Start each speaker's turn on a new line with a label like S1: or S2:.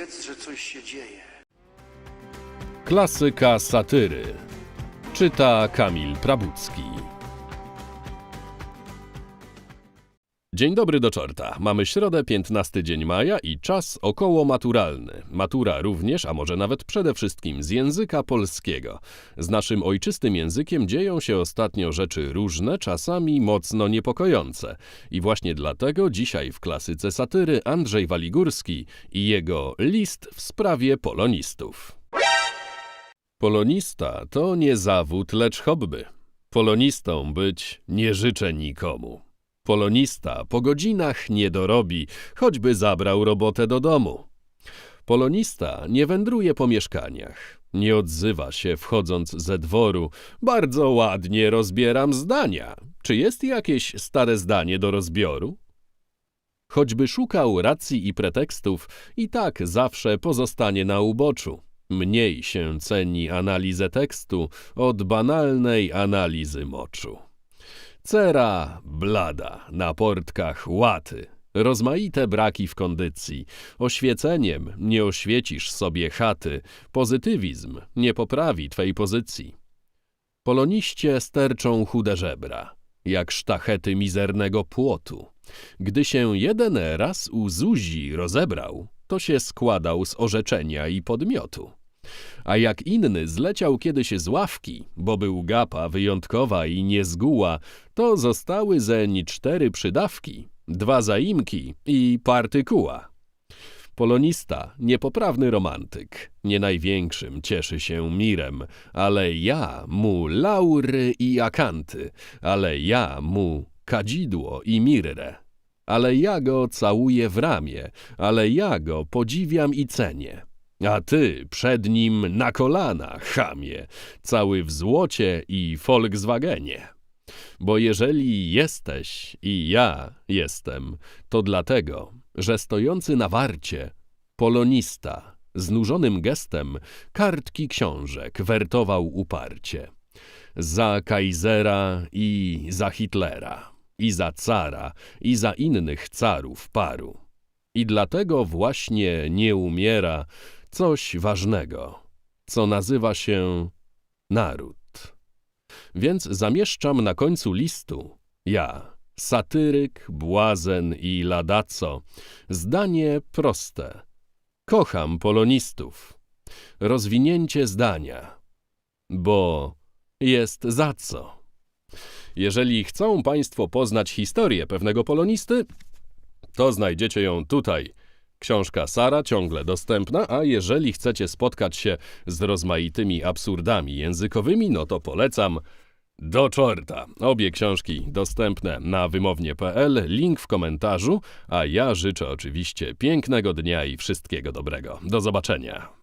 S1: wiedz, że coś się dzieje.
S2: Klasyka satyry. Czyta Kamil Prabucki. Dzień dobry do czorta. Mamy środę, 15 dzień maja i czas około maturalny. Matura również, a może nawet przede wszystkim z języka polskiego. Z naszym ojczystym językiem dzieją się ostatnio rzeczy różne, czasami mocno niepokojące. I właśnie dlatego dzisiaj w klasyce satyry Andrzej Waligórski i jego list w sprawie polonistów. Polonista to nie zawód, lecz hobby. Polonistą być nie życzę nikomu. Polonista po godzinach nie dorobi, choćby zabrał robotę do domu. Polonista nie wędruje po mieszkaniach, nie odzywa się wchodząc ze dworu. Bardzo ładnie rozbieram zdania. Czy jest jakieś stare zdanie do rozbioru? Choćby szukał racji i pretekstów, i tak zawsze pozostanie na uboczu. Mniej się ceni analizę tekstu od banalnej analizy moczu. Cera blada, na portkach łaty, rozmaite braki w kondycji. Oświeceniem nie oświecisz sobie chaty, pozytywizm nie poprawi twej pozycji. Poloniście sterczą chude żebra, jak sztachety mizernego płotu. Gdy się jeden raz u Zuzi rozebrał, to się składał z orzeczenia i podmiotu. A jak inny zleciał kiedyś z ławki, bo był gapa wyjątkowa i niezguła, to zostały zeń cztery przydawki, dwa zaimki i partykuła. Polonista, niepoprawny romantyk, nie największym cieszy się mirem, ale ja mu laury i akanty, ale ja mu kadzidło i mirrę. Ale ja go całuję w ramię, ale ja go podziwiam i cenię. A ty przed nim na kolana, chamie, cały w złocie i Volkswagenie. Bo jeżeli jesteś i ja jestem, to dlatego, że stojący na warcie, polonista, znużonym gestem kartki książek wertował uparcie. Za Kaisera i za Hitlera, i za cara, i za innych carów paru. I dlatego właśnie nie umiera coś ważnego, co nazywa się naród. Więc zamieszczam na końcu listu ja, satyryk, błazen i ladaco, zdanie proste. Kocham polonistów. Rozwinięcie zdania, bo jest za co. Jeżeli chcą Państwo poznać historię pewnego polonisty, to znajdziecie ją tutaj. Książka Sara ciągle dostępna, a jeżeli chcecie spotkać się z rozmaitymi absurdami językowymi, no to polecam do czorta. Obie książki dostępne na wymownie.pl, link w komentarzu, a ja życzę oczywiście pięknego dnia i wszystkiego dobrego. Do zobaczenia.